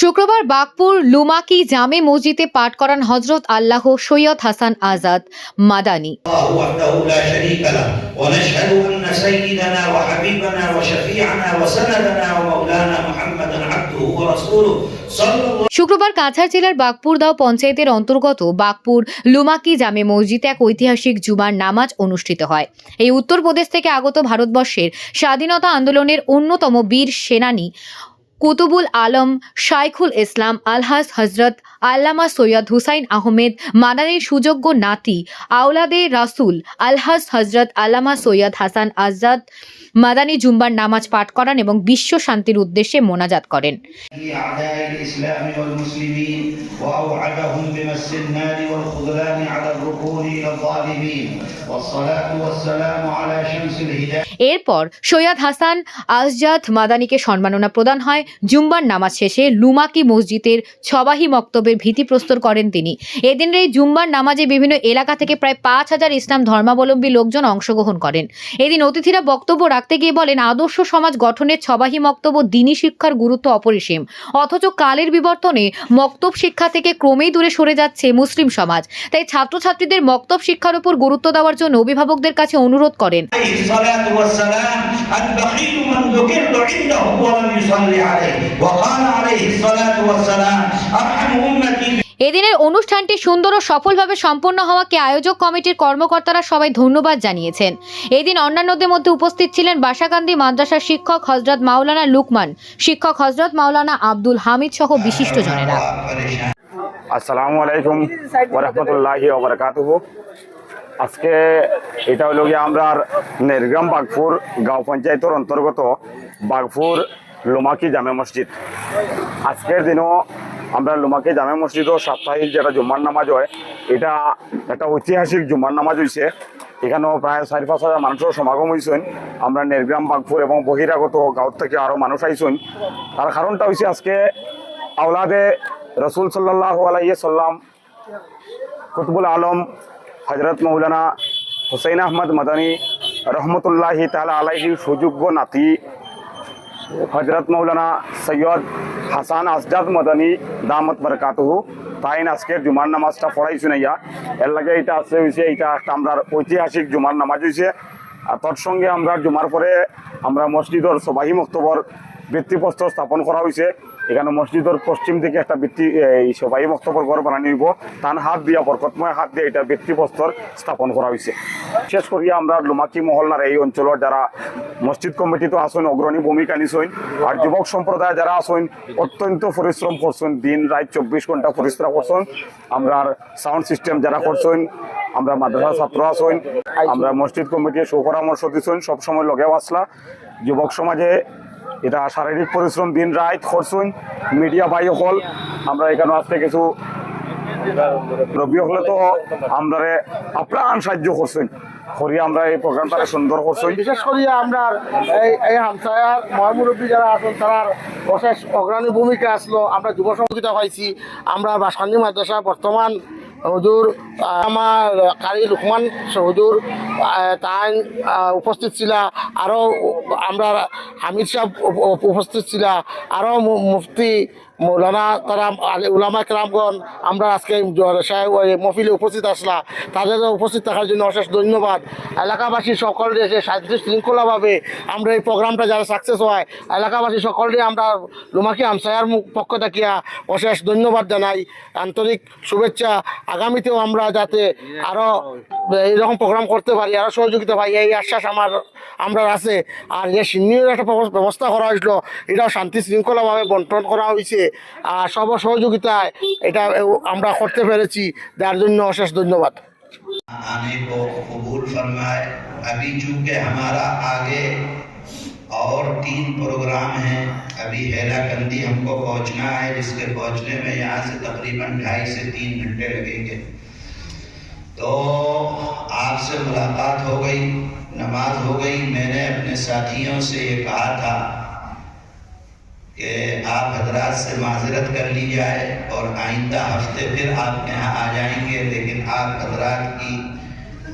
শুক্রবার বাগপুর লুমাকি জামে মসজিদে পাঠ করান হজরত আল্লাহ সৈয়দ হাসান আজাদ মাদানি। শুক্রবার কাছাড় জেলার বাগপুর দাও পঞ্চায়েতের অন্তর্গত বাগপুর লুমাকি জামে মসজিদে এক ঐতিহাসিক জুমার নামাজ অনুষ্ঠিত হয়। এই উত্তরপ্রদেশ থেকে আগত ভারতবর্ষের স্বাধীনতা আন্দোলনের অন্যতম বীর সেনানী কুতুবুল আলম শাইখুল ইসলাম আলহাস হজরত আল্লামা সৈয়দ হুসাইন আহমেদ মাদানের সুযোগ্য নাতি আওলাদে রাসুল আলহাস হজরত আল্লামা সৈয়দ হাসান আজাদ মাদানী জুম্বার নামাজ পাঠ করান এবং বিশ্ব শান্তির উদ্দেশ্যে মোনাজাত করেন। এরপর সৈয়দ হাসান আজজাদ মাদানীকে সম্মাননা প্রদান হয় জুম্বার নামাজ শেষে লুমাকি মসজিদের ছবাহি মক্তবের প্রস্তর করেন তিনি। এদিনের এই জুম্বার নামাজে বিভিন্ন এলাকা থেকে প্রায় পাঁচ হাজার ইসলাম ধর্মাবলম্বী লোকজন অংশগ্রহণ করেন। এদিন অতিথিরা বক্তব্য রাখতে গিয়ে বলেন, আদর্শ সমাজ গঠনের ছবাহি মক্তব্য দিনী শিক্ষার গুরুত্ব অপরিসীম। অথচ কালের বিবর্তনে মক্তব শিক্ষা থেকে ক্রমেই দূরে সরে যাচ্ছে মুসলিম সমাজ। তাই ছাত্রছাত্রীদের মক্তব শিক্ষার উপর গুরুত্ব দেওয়ার জন্য অভিভাবকদের কাছে অনুরোধ করেন। عليه الصلاة والسلام البخيل من ذكرت عنده ولم يصلي عليه وقال عليه الصلاة والسلام أرحم أمتي এদিনের অনুষ্ঠানটি সুন্দর ও সফলভাবে সম্পন্ন হওয়াকে আয়োজক কমিটির কর্মকর্তারা সবাই ধন্যবাদ জানিয়েছেন এদিন অন্যান্যদের মধ্যে উপস্থিত ছিলেন বাসাকান্দি মাদ্রাসার শিক্ষক হজরত মাওলানা লুকমান শিক্ষক হজরত মাওলানা আব্দুল হামিদ সহ বিশিষ্টজনেরা পরেশান আসসালামু আলাইকুম ওরহমতুল্লাহি ওবরাকাতুহু আজকে এটা হলো গিয়ে আমরা নেরগ্রাম বাগপুর গাঁও পঞ্চায়েতের অন্তর্গত বাগপুর লোমাকি জামে মসজিদ। আজকের দিনও আমরা লোমাকি জামে মসজিদও সাপ্তাহিক যেটা জুম্মার নামাজ হয়, এটা একটা ঐতিহাসিক জুম্মার নামাজ হয়েছে এখানেও প্রায় চারি পাঁচ হাজার মানুষের সমাগম হয়েছেন আমরা নেরগ্রাম, বাগপুর এবং বহিরাগত গাঁও থেকে আরও মানুষ আইসেন তার কারণটা হয়েছে আজকে আওলাদে রসুল সাল্লাহ আলাইহি সাল্লাম, কুতবুল আলম হজরত মৌলানা হুসাইন আহমদ মাদানী রহমতুল্লাহি তালা আলাইহি সুযোগ্য নাতি হজরত মৌলানা সৈয়দ হাসান আসজাদ মদানী দামত বরকাতহু তাই আজকের জুমার নামাজটা পড়াই শুনাইয়া এর লাগে এটা আছে হয়েছে এটা একটা আমরা ঐতিহাসিক জুমার নামাজ হয়েছে আর তোর সঙ্গে আমরা জুমার পরে আমরা মসজিদর সবাহী মক্তবর ভিত্তিপ্রস্তর স্থাপন করা হয়েছে এখানে মসজিদের পশ্চিম দিকে একটা ভিত্তি, এই সবাই বক্তব্য ঘর বানানি হইব। তান হাত দিয়া বরকতময় হাত দিয়ে এটা ভিত্তিপ্রস্তর স্থাপন করা হয়েছে বিশেষ করিয়া আমরা লুমাকি মহল্লার এই অঞ্চলের যারা মসজিদ কমিটিতে আসেন অগ্রণী ভূমিকা নিছেন আর যুবক সম্প্রদায় যারা আসেন অত্যন্ত পরিশ্রম করছেন, দিন রাত চব্বিশ ঘণ্টা পরিশ্রম করছেন। আমরা সাউন্ড সিস্টেম যারা করছেন, আমরা মাদ্রাসা ছাত্র আসেন আমরা মসজিদ কমিটির সুপরামর্শ দিচ্ছেন সবসময় লগেও আসলা যুবক সমাজে এটা শারীরিক পরিশ্রম, দিন রাত করছুন মিডিয়া ভাই হল আমরা এখানে আসতে কিছু রবি হলে তো আমরা আপ্রাণ সাহায্য করছেন। করি আমরা এই প্রোগ্রামটা সুন্দর করছুন। বিশেষ করে আমরা এই এই হামসায়ার মহামুরব্বী যারা আছেন তারা অশেষ অগ্রণী ভূমিকা আসলো। আমরা যুব সহযোগিতা পাইছি আমরা বাসান্দি মাদ্রাসা বর্তমান হুজুর, আমার কারি লুকমান হুজুর তাই উপস্থিত ছিল আরও আমরা হামিদ সাহেব উপ- উপ- উপস্থিত ছিল আরও মুফতি মৌলানা তারা আলে- উলামা কেরামগণ, আমরা আজকে মফিলে উপস্থিত আসলা তাদের উপস্থিত থাকার জন্য অশেষ ধন্যবাদ। এলাকাবাসী সকলকে যে শান্তি শৃঙ্খলাভাবে আমরা এই প্রোগ্রামটা যারা সাকসেস হয়, এলাকাবাসী সকলকে আমরা লুমাকি আমসায়ার পক্ষ থাকিয়া অশেষ ধন্যবাদ জানাই। আন্তরিক শুভেচ্ছা। আগামীতেও আমরা যাতে আরও এইরকম প্রোগ্রাম করতে পারি আরও সহযোগিতা পাই, এই আশ্বাস আমার, আমরা আছে। আর যে সিনিয়র একটা ব্যবস্থা করা হয়েছিল, এটাও শান্তি শৃঙ্খলাভাবে বন্টন করা হয়েছে। সবার সহযোগিতায় এটা আমরা করতে পেরেছি। যার জন্য অশেষ ধন্যবাদ। اور تین پروگرام ہیں۔ ابھی ہیلا کندی ہم کو پہنچنا ہے، جس کے پہنچنے میں یہاں سے تقریباً ڈھائی سے تین گھنٹے لگیں گے۔ تو آپ سے ملاقات ہو گئی، نماز ہو گئی۔ میں نے اپنے ساتھیوں سے یہ کہا تھا کہ آپ حضرات سے معذرت کر لی جائے اور آئندہ ہفتے پھر آپ کے یہاں آ جائیں گے، لیکن آپ حضرات کی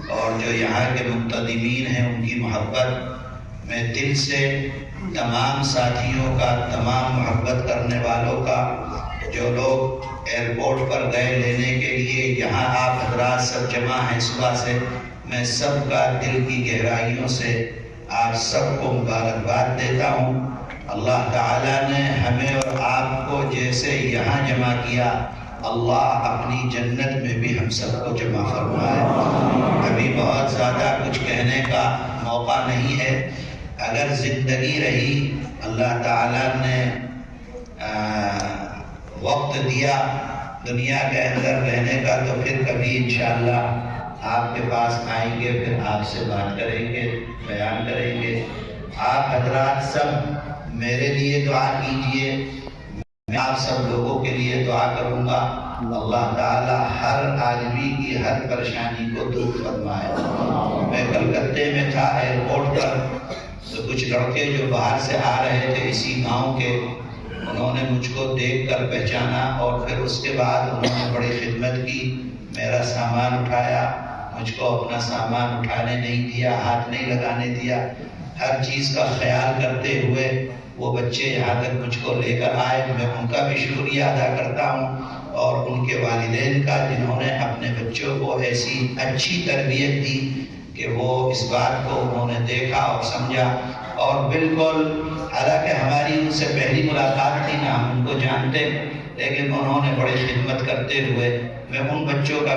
اور جو یہاں کے مقتدمین ہیں، ان کی محبت میں دل سے تمام ساتھیوں کا، تمام محبت کرنے والوں کا، جو لوگ ایئرپورٹ پر گئے لینے کے لیے، یہاں آپ حضرات سب جمع ہیں صبح سے، میں سب کا دل کی گہرائیوں سے آپ سب کو مبارکباد دیتا ہوں۔ اللہ تعالیٰ نے ہمیں اور آپ کو جیسے یہاں جمع کیا، اللہ اپنی جنت میں بھی ہم سب کو جمع فرمائے۔ ابھی بہت زیادہ کچھ کہنے کا موقع نہیں ہے۔ اگر زندگی رہی، اللہ تعالیٰ نے وقت دیا دنیا کے اندر رہنے کا، تو پھر کبھی انشاءاللہ آپ کے پاس آئیں گے، پھر آپ سے بات کریں گے، بیان کریں گے۔ آپ حضرات سب میرے لیے دعا کیجیے۔ میں آپ سب لوگوں کے لیے دعا کروں گا۔ اللہ تعالیٰ ہر آدمی کی ہر پریشانی کو دور فرمائے۔ میں کلکتے میں تھا ایئرپورٹ پر، تو کچھ لڑکے جو باہر سے آ رہے تھے اسی گاؤں کے، انہوں نے مجھ کو دیکھ کر پہچانا اور پھر اس کے بعد انہوں نے بڑی خدمت کی۔ میرا سامان اٹھایا، مجھ کو اپنا سامان اٹھانے نہیں دیا، ہاتھ نہیں لگانے دیا۔ ہر چیز کا خیال کرتے ہوئے وہ بچے یہاں تک مجھ کو لے کر آئے، میں ان کا بھی شکریہ ادا کرتا ہوں اور ان کے والدین کا، جنہوں نے اپنے بچوں کو ایسی اچھی تربیت دی کہ وہ اس بات کو انہوں نے دیکھا اور سمجھا۔ اور بالکل، حالانکہ ہماری ان سے پہلی ملاقات تھی، نہ ہم ان کو جانتے، لیکن انہوں نے بڑی خدمت کرتے ہوئے میں ان بچوں کا